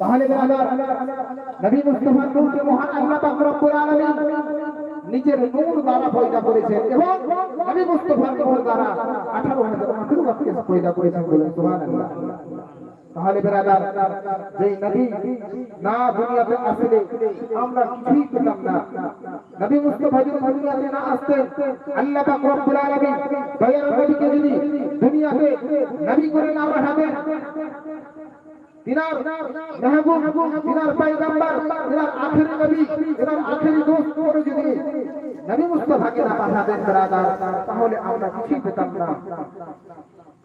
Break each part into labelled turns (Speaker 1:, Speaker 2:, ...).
Speaker 1: তাহলে নবী মুস্তাফা নূরকে মহান আল্লাহ নিজের নূর দ্বারা পয়দা করেছেন এবং নবী মুস্তাফা নূর দ্বারা 18000 মাখলুকাতকে পয়দা করেছেন বলুন সুবহানাল্লাহ। তাহলে বেরাদার, যেই নবী না দুনিয়াতে আসলে আমরা কিছুই পেতাম না। নবী মুস্তাফা যদি দুনিয়াতে না আসতেন, আল্লাহ পাক রব্বুল আলামিন দয়ার নবীকে যদি দুনিয়াতে নবী করে না পাঠাতেন, তিনার মেহবুব, তিনার পয়গম্বর, তিনার আখেরি নবী, তিনার আখেরি দোস্ত করে যদি নবী মুস্তাফাকে না পাঠাতেন বেরাদার, তাহলে আমরা কিছুই পেতাম না।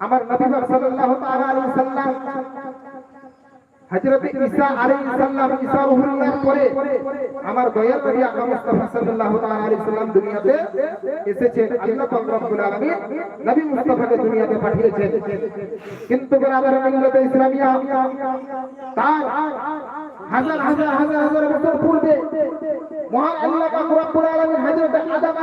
Speaker 1: আমার নবী সাল্লাল্লাহু তাআলা সাল্লাম, হযরত ঈসা আলাইহিস সালাম, ঈসা রূহুল্লাহর পরে আমার দয়াল নবী আকরাম মুস্তাফা সাল্লাল্লাহু তাআলা আলাইহি সাল্লাম দুনিয়াতে এসেছেন। আল্লাহ পাক রব্বুল আলামিন নবী মুস্তাফাকে দুনিয়াতে পাঠিয়েছেন। কিন্তু বরাবর মিল্লাতে ইসলামিয়া, তার হাজার হাজার হাজার হাজার বছর পূর্বে মহান আল্লাহ পাক রব্বুল আলামিন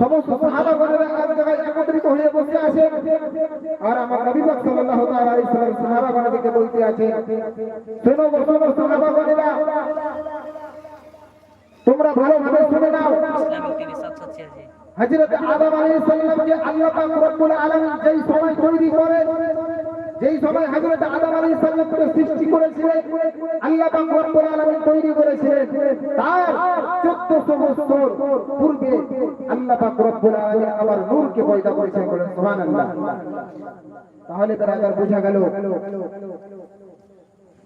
Speaker 1: সমস্ত সাহাবাগণেরা এক জায়গায় একত্রিত হয়ে বসে আছে। আর আমার নবী পাক সাল্লাল্লাহু তাআলা আলাইহি সাল্লাম সাহাবাগণকে বলতে আছে শোনো গো সাহাবাগণেরা তোমরা ভালোভাবে শুনে নাও। হযরত আদম আলাইহিস সালামকে আল্লাহ পাক রব্বুল আলামিন যেই সময় তৈরি করে যেই সময় হযরত আদম আলাইহিস সালামকে সৃষ্টি করেছিলেন আল্লাহ পাক রব্বুল আলামিন তৈরি করেছিলেন। তার 1400 বছর পূর্বে আল্লাহ পাক রব্বুল আলামিন আমার নূরকে পয়দা করেছেন বলেন সুবহানাল্লাহ। তাহলে বেরাদার বোঝা গেল।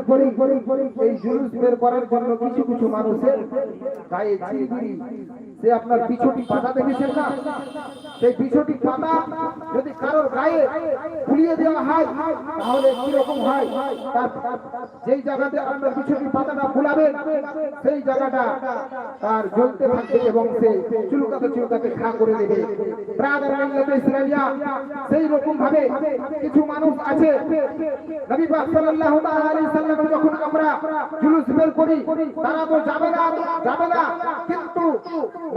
Speaker 1: বের করি এই জুলুস বের করার জন্য কিছু কিছু মানুষের গায়ে সে আপনার পিছুটি পাতা দেখেছেন না? সেই পিছুটি পাতা যদি কারোর গায়ে ফুলিয়ে দেওয়া হয়, তাহলে কি রকম হয় যেই জায়গাতে আপনার পিছুটি পাতাটা ফুলাবেন, সেই জায়গাটা তার জ্বলতে থাকবে এবং সে চুলকাতে চুলকাতে খা করে দেবে। সেই রকম ভাবে কিছু মানুষ আছে। নবী পাক সাল্লাল্লাহু জুলুস বের করি তারা তো যাবে না যাবে না। কিন্তু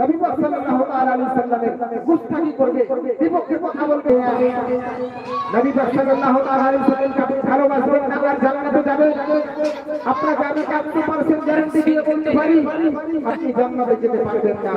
Speaker 1: নবী সাল্লাল্লাহু আলাইহি সাল্লামের গুস্তাখি করবে? বিপক্ষে কথা বলবে। নবী সাল্লাল্লাহু আলাইহি সাল্লামকে আপনি ভালোবাসবেন না আর জান্নাতে যাবেন। আপনাকে আমি 100% গ্যারান্টি দিয়ে বলতে পারি। আপনি জান্নাতে যেতে পারবেন না।